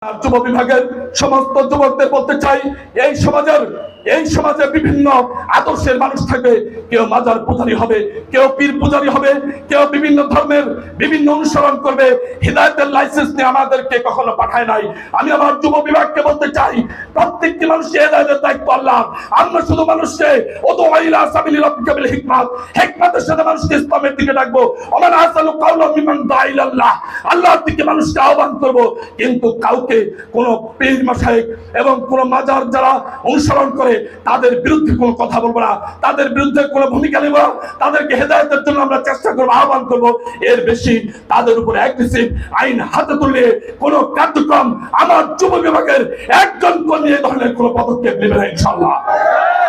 i don't যুব বিভাগের সমস্ত যুবকদের বলতে চাই, এই সমাজের, এই সমাজে বিভিন্ন আদর্শের মানুষ থাকবে। কেউ মাজার পূজারি হবে, কেউ পীর পূজারি হবে, কেউ বিভিন্ন ধর্মের বিভিন্ন অনুসরণ করবে। হৃদায়তের লাইসেন্স নিয়ে আমাদেরকে কখনো পাঠায় নাই। আমি আমার যুব বিভাগকে বলতে চাই, প্রত্যেকটি মানুষকে হৃদায়তের দায়িত্ব আল্লাহ আমরা শুধু মানুষকে ওদো আইলা সাবিলি রাব্বিকা হিকমাত, হিকমাতের সাথে মানুষকে ইসলামের দিকে ডাকবো। ওমান আসালু কাউলাম মিমান দাইলাল্লাহ। আল্লাহর দিকে মানুষকে আহ্বান করব। কিন্তু কাউকে কোন পীর মাসায়েক এবং কোন মাজার যারা অনুসরণ করে, তাদের বিরুদ্ধে কোনো কথা বলব না। তাদের বিরুদ্ধে কোনো ভূমিকা নেব না। তাদেরকে হেদায়তের জন্য আমরা চেষ্টা করব, আহ্বান করব। এর বেশি তাদের উপর অ্যাগ্রেসিভ আইন হাতে তুললে কোন কার্যক্রম আমার যুব বিভাগের একজন কর্মী এ ধরনের কোনো পদক্ষেপ নেবে না ইনশাল্লাহ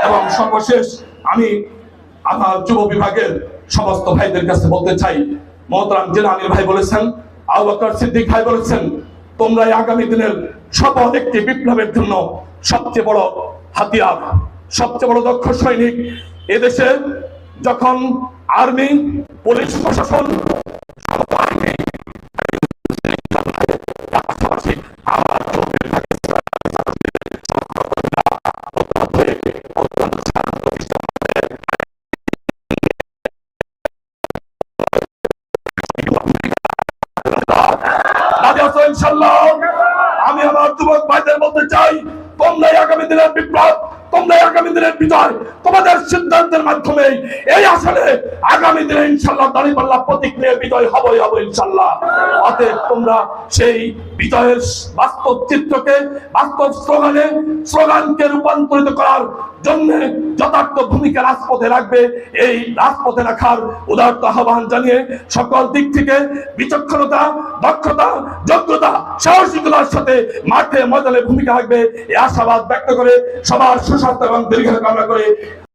এবং সর্বশেষ আমি আমার যুব বিভাগের সমস্ত ভাইদের কাছে বলতে চাই। মহতরাম জেলা আমির ভাই বলেছেন, আবু বকর সিদ্দিক ভাই বলেছেন তোমরা আগামী দিনের সফল একটি বিপ্লবের জন্য সবচেয়ে বড় হাতিয়ার, সবচেয়ে বড় দক্ষ সৈনিক। এদেশে যখন আর্মি, পুলিশ প্রশাসন আছো ইনশাল্লাহ আমি আমার যুবক ভাইদের মধ্যে চাই তোমরাই আগামী দিনের বিপ্লব তোমরাই আগামী দিনের বিজয় তোমাদের সিদ্ধান্তের মাধ্যমে এই আসলে আগামী দিনে ইনশাল্লাহ দাঁড়িপাল্লা প্রতীক নিয়ে বিজয় হবই হবে ইনশাল্লাহ অতএব তোমরা সেই বিজয়ের বাস্তব চিত্রকে, বাস্তব স্লোগানে, স্লোগানকে রূপান্তরিত করার জন্য যথার্থ ভূমিকা রাজপথে রাখবে। এই রাজপথে রাখার উদারত আহ্বান জানিয়ে সকল দিক থেকে বিচক্ষণতা, দক্ষতা, যোগ্যতা, সাহসিকতার সাথে মাঠে ময়দানে ভূমিকা রাখবে। এই আশাবাদ ব্যক্ত করে সবার সুস্বাস্থ্য এবং দীর্ঘ কামনা করে